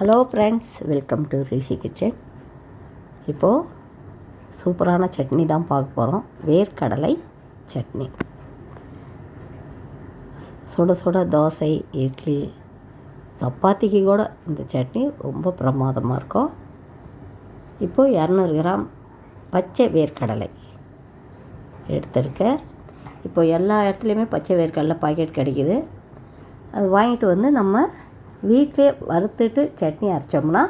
Hello friends welcome to Rishi kitchen இப்போது சூப்பரான சட்னி தான் பார்க்க போகிறோம் வேர்க்கடலை சட்னி. சுட சுட தோசை இட்லி சப்பாத்திக்கு கூட இந்த சட்னி ரொம்ப பிரமாதமாக இருக்கும். இப்போது இரநூறு கிராம் பச்சை வேர்க்கடலை எடுத்திருக்கேன். இப்போ எல்லா இடத்துலையுமே பச்சை வேர்க்கடலை பாக்கெட் கிடைக்கிது. அது வாங்கிட்டு வந்து நம்ம வீட்டிலே வறுத்துட்டு சட்னி அரைச்சோம்னா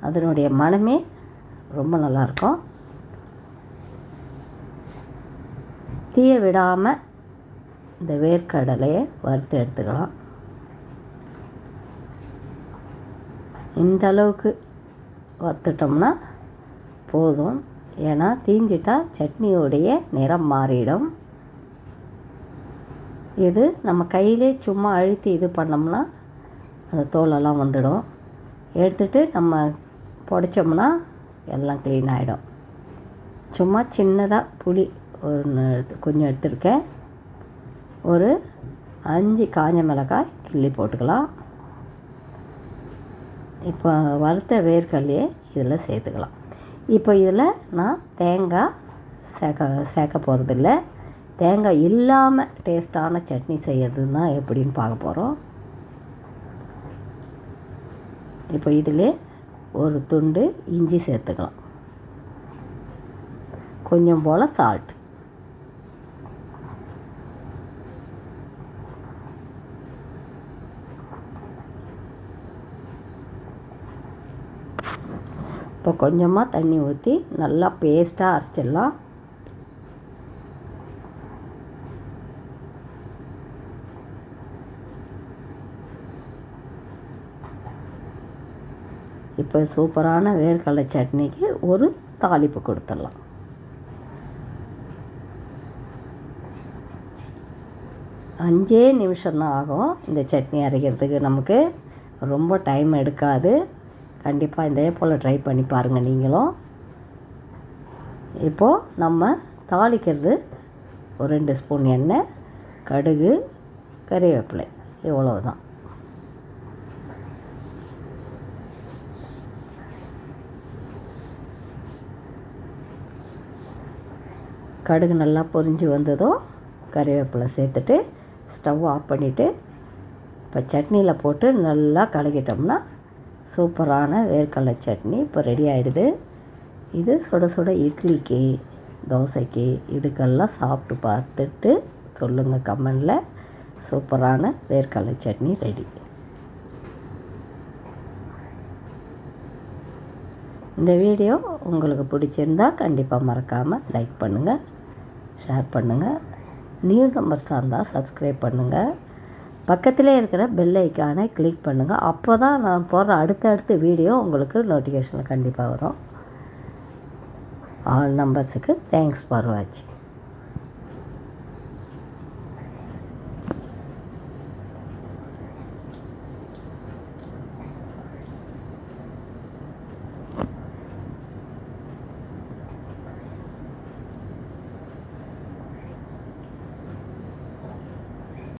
அதனுடைய மனமே ரொம்ப நல்லாயிருக்கும். தீய விடாமல் இந்த வேர்க்கடலையை வறுத்து எடுத்துக்கலாம். இந்த அளவுக்கு வறுத்துட்டோம்னா போதும். ஏன்னா தீஞ்சிட்டா சட்னியோடைய நிறம் மாறிடும். இது நம்ம கையிலே சும்மா அழுத்தி இது பண்ணோம்னா அந்த தோலெல்லாம் வந்துடும். எடுத்துட்டு நம்ம புடைச்சோம்னா எல்லாம் க்ளீன் ஆகிடும் சும்மா சின்னதாக புளி ஒன்று கொஞ்சம் எடுத்துருக்கேன். ஒரு அஞ்சு காஞ்ச மிளகாய் கிள்ளி போட்டுக்கலாம். இப்போ வறுத்த வேர்க்கல்லையே இதில் சேர்த்துக்கலாம். இப்போ இதில் நான் தேங்காய் சேர்க்க சேர்க்க போகிறதில்ல தேங்காய் இல்லாமல் டேஸ்ட்டான சட்னி செய்கிறதுனா எப்படின்னு பார்க்க போகிறோம் இப்போ இதில் ஒரு துண்டு இஞ்சி சேர்த்துக்கலாம். கொஞ்சம் போல் சால்ட் இப்போ கொஞ்சமாக தண்ணி ஊற்றி நல்லா பேஸ்ட்டாக அரைச்சிடலாம். இப்போ சூப்பரான வேர்க்கடலை சட்னிக்கு ஒரு தாளிப்பு கொடுத்துடலாம். அஞ்சே நிமிஷம்தான் ஆகும் இந்த சட்னி அரைக்கிறதுக்கு. நமக்கு ரொம்ப டைம் எடுக்காது. கண்டிப்பாக இதே போல் ட்ரை பண்ணி பாருங்கள் நீங்களும். இப்போது நம்ம தாளிக்கிறது ஒரு ரெண்டு ஸ்பூன் எண்ணெய் கடுகு கறிவேப்பிலை. இவ்வளவு தான் கடுகு நல்லா பொரிஞ்சு வந்ததும் கறிவேப்பிலை சேர்த்துட்டு ஸ்டவ் ஆஃப் பண்ணிவிட்டு இப்போ சட்னியில் போட்டு நல்லா கலக்கிட்டோம்னா சூப்பரான வேர்க்கடலை சட்னி இப்போ ரெடி ஆகிடுது இது சுட சுட இட்லிக்கு தோசைக்கு இதுக்கெல்லாம் சாப்பிட்டு பார்த்துட்டு சொல்லுங்கள் கமெண்டில். சூப்பரான வேர்க்கடலை சட்னி ரெடி. இந்த வீடியோ உங்களுக்கு பிடிச்சிருந்தால் கண்டிப்பாக மறக்காமல் லைக் பண்ணுங்கள் ஷேர் பண்ணுங்கள் நியூ நம்பர்ஸாக இருந்தால் சப்ஸ்கிரைப் பண்ணுங்கள் பக்கத்திலே இருக்கிற பெல் ஐக்கானை கிளிக் பண்ணுங்கள் அப்போ தான் நான் போடுற அடுத்தடுத்த வீடியோ உங்களுக்கு நோட்டிஃபிகேஷனில் கண்டிப்பாக வரும். ஆல் நம்பர்ஸுக்கு தேங்க்ஸ் ஃபார் வாட்சிங்